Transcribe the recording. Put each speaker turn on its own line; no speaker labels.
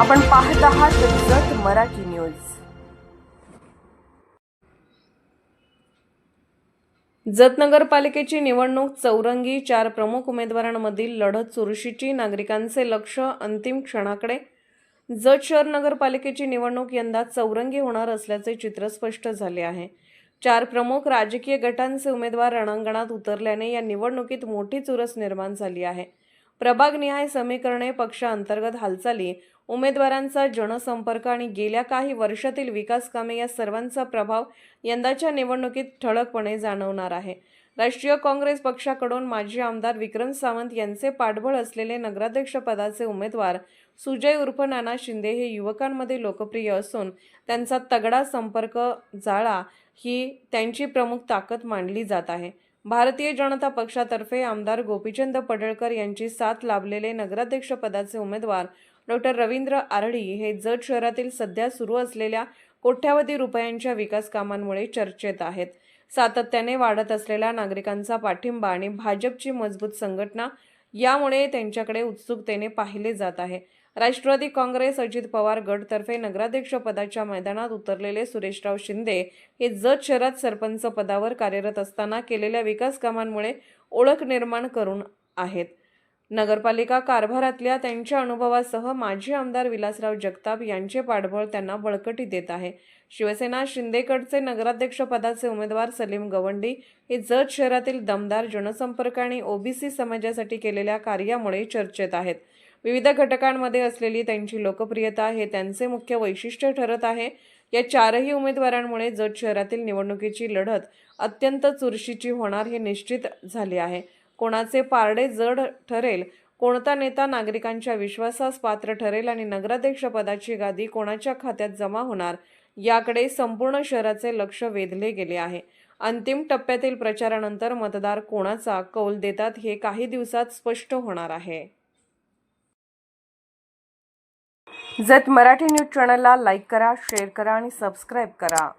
आपण पाहत आहात जत मराठी न्यूज. जत नगरपालिकेची निवडणूक चौरंगी चार प्रमुख उमेदवारांमधील लढत चुरशीची नागरिकांचे लक्ष अंतिम क्षणाकडे. जत शहर नगरपालिकेची निवडणूक यंदा चौरंगी होणार असल्याचे चित्र स्पष्ट झाले आहे. चार प्रमुख राजकीय गटांचे उमेदवार रणांगणात उतरल्याने या निवडणुकीत मोठी चुरस निर्माण झाली आहे. प्रभागनिहाय समीकरणे पक्षांतर्गत हालचाली उमेदवारांचा जनसंपर्क आणि गेल्या काही वर्षातील विकास कामे या सर्वांचा प्रभाव यंदाच्या निवडणुकीत ठळकपणे जाणवणार आहे. राष्ट्रीय काँग्रेस पक्षाकडून माजी आमदार विक्रम सावंत यांचे पाठबळ असलेले नगराध्यक्षपदाचे उमेदवार सुजय उर्फ नाना शिंदे हे युवकांमध्ये लोकप्रिय असून त्यांचा तगडा संपर्क जाळा ही त्यांची प्रमुख ताकद मानली जात आहे. भारतीय जनता पक्षातर्फे आमदार गोपीचंद पडळकर यांची साथ लाभलेले नगराध्यक्ष पदाचे उमेदवार डॉक्टर रवींद्र आरडी हे जत शहरातील सध्या सुरू असलेल्या कोट्यावधी रुपयांच्या विकास कामांमुळे चर्चेत आहेत. सातत्याने वाढत असलेला नागरिकांचा पाठिंबा आणि भाजपची मजबूत संघटना यामुळे त्यांच्याकडे उत्सुकतेने पाहिले जात आहे. राष्ट्रवादी काँग्रेस अजित पवार गटतर्फे नगराध्यक्षपदाच्या मैदानात उतरलेले सुरेशराव शिंदे हे जत शहरात सरपंच पदावर कार्यरत असताना केलेल्या विकास कामांमुळे ओळख निर्माण करून आहेत. नगरपालिका कारभारातल्या त्यांच्या अनुभवासह माजी आमदार विलासराव जगताप यांचे पाठबळ त्यांना बळकटी देत आहे. शिवसेना शिंदेकडचे नगराध्यक्षपदाचे उमेदवार सलीम गवंडी हे जत शहरातील दमदार जनसंपर्क आणि ओबीसी समाजासाठी केलेल्या कार्यामुळे चर्चेत आहेत. विविध घटकांमध्ये असलेली त्यांची लोकप्रियता हे त्यांचे मुख्य वैशिष्ट्य ठरत आहे. या चारही उमेदवारांमुळे जत शहरातील निवडणुकीची लढत अत्यंत चुरशीची होणार हे निश्चित झाले आहे. कोणाचे पारडे जड ठरेल कोणता नेता नागरिकांच्या विश्वासास पात्र ठरेल आणि नगराध्यक्षपदाची गादी कोणाच्या खात्यात जमा होणार याकडे संपूर्ण शहराचे लक्ष वेधले गेले आहे. अंतिम टप्प्यातील प्रचारानंतर मतदार कोणाचा कौल देतात हे काही दिवसात स्पष्ट होणार आहे. जत मराठी न्यूज चॅनलला लाईक करा शेअर करा आणि सबस्क्राईब करा.